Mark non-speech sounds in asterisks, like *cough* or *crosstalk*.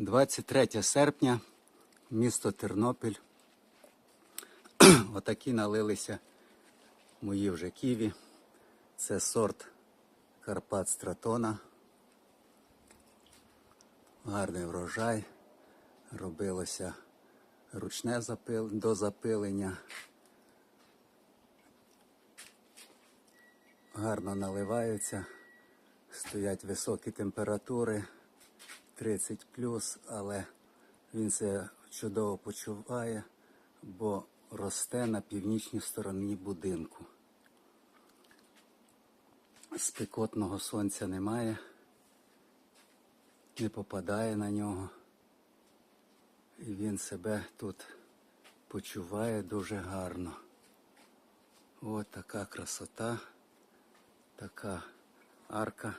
23 серпня, місто Тернопіль. *clears throat* Отакі налилися мої вже ківі. Це сорт Карпат Стратона. Гарний врожай. Робилося ручне запил... до запилення. Гарно наливаються. Стоять високі температури 30 але він це чудово почуває, бо росте на північній стороні будинку. Спекотного сонця немає, не попадає на нього. І він себе тут почуває дуже гарно. Ось така красота, така арка.